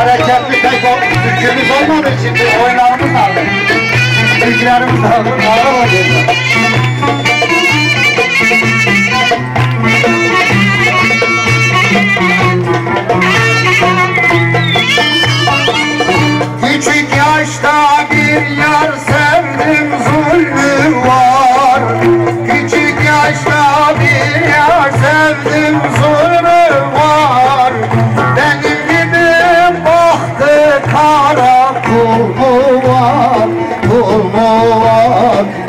hareketli tek o türkümüz olmadığı için bir oyunlarımız aldı. Türkülerimiz aldı. Ağır oluyor. Allah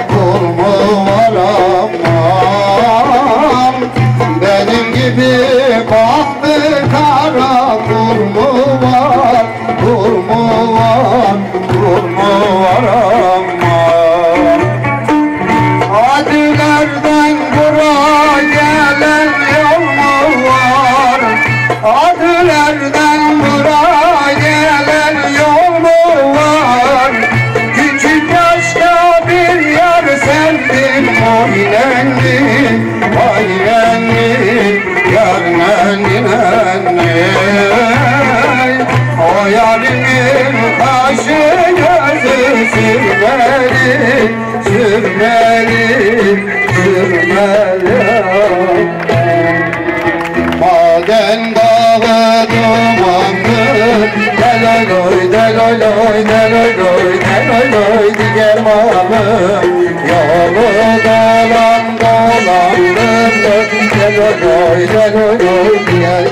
sürmeli Sürmeli, sürmeli Maden dağı dumanlı Deloy deloy deloy deloy deloy deloy diğer malım Yolu dolan dolandım Deloy deloy deloy diğer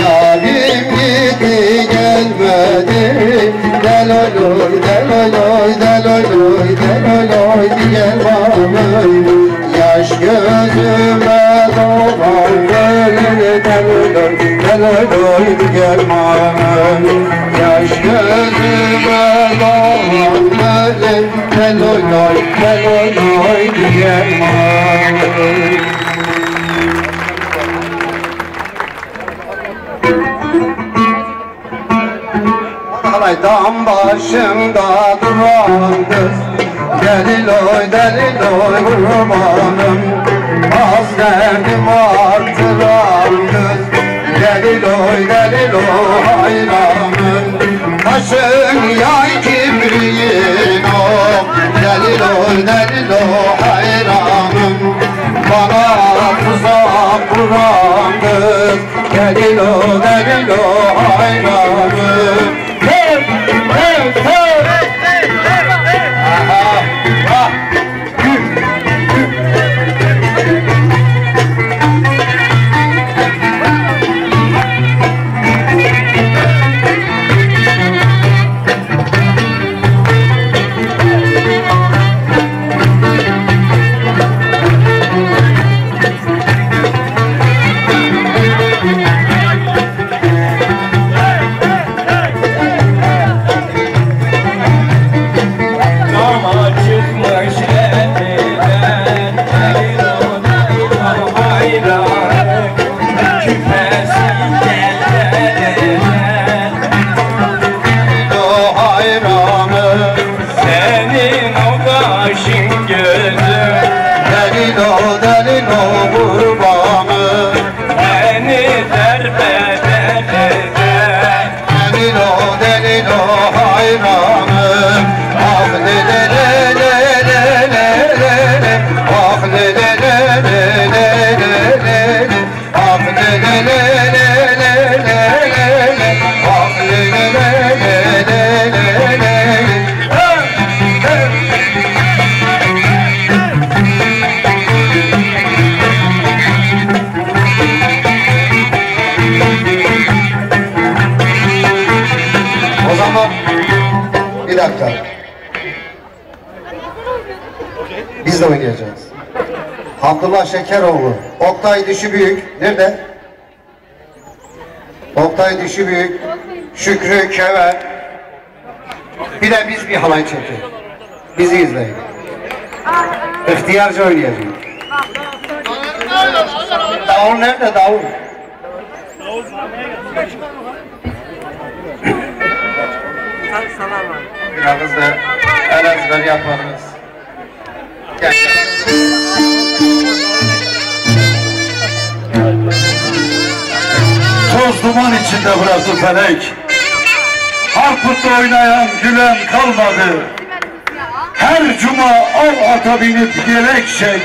Yarim gitti gelmedi. Del oloy del oloy del Yaş gözüme doğar gönül del oloy del Yaş gözüme doğar gönül del oloy del çaydan başımda duran kız Delil oy delil oy kurbanım Az derdim artıran kız Delil oy delil oy hayranım. Taşın yay kibriyin o. Delil oy delil oy hayranım. Bana tuzak kuran kız Delil oy delil oy hayranım. başın gözü Derin ol Abdullah Şekeroğlu, Oktay Dişi Büyük, nerede? Oktay Dişi Büyük, Şükrü Kever. Bir de biz bir halay çekelim. Bizi izleyin. İhtiyarca oynayacağız. Davul nerede davul? Biraz da el ezber yaparız. Gel. Duman içinde bıraktı felek. Harputla oynayan gülen kalmadı. Her cuma av ata binip yelek çek.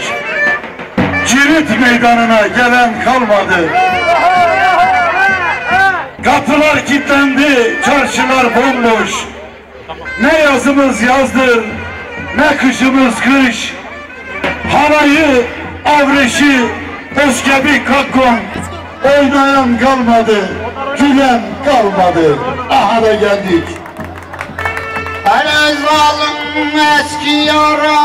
Cirit meydanına gelen kalmadı. Kapılar kilitlendi, çarşılar bomboş. Ne yazımız yazdır, ne kışımız kış. Halayı, avreşi, özgebi kakkon. Oynayan kalmadı, gülen kalmadı. Aha da geldik. Hele zalim eski yara